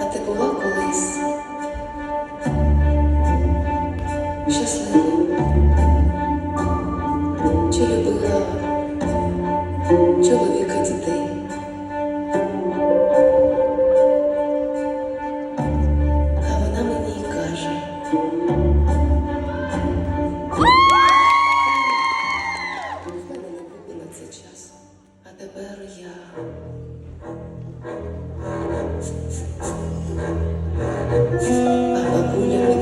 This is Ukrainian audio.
а ти була колись щаслива, чи чоловіка дітей. А вона мені каже. А тепер я. Aku punya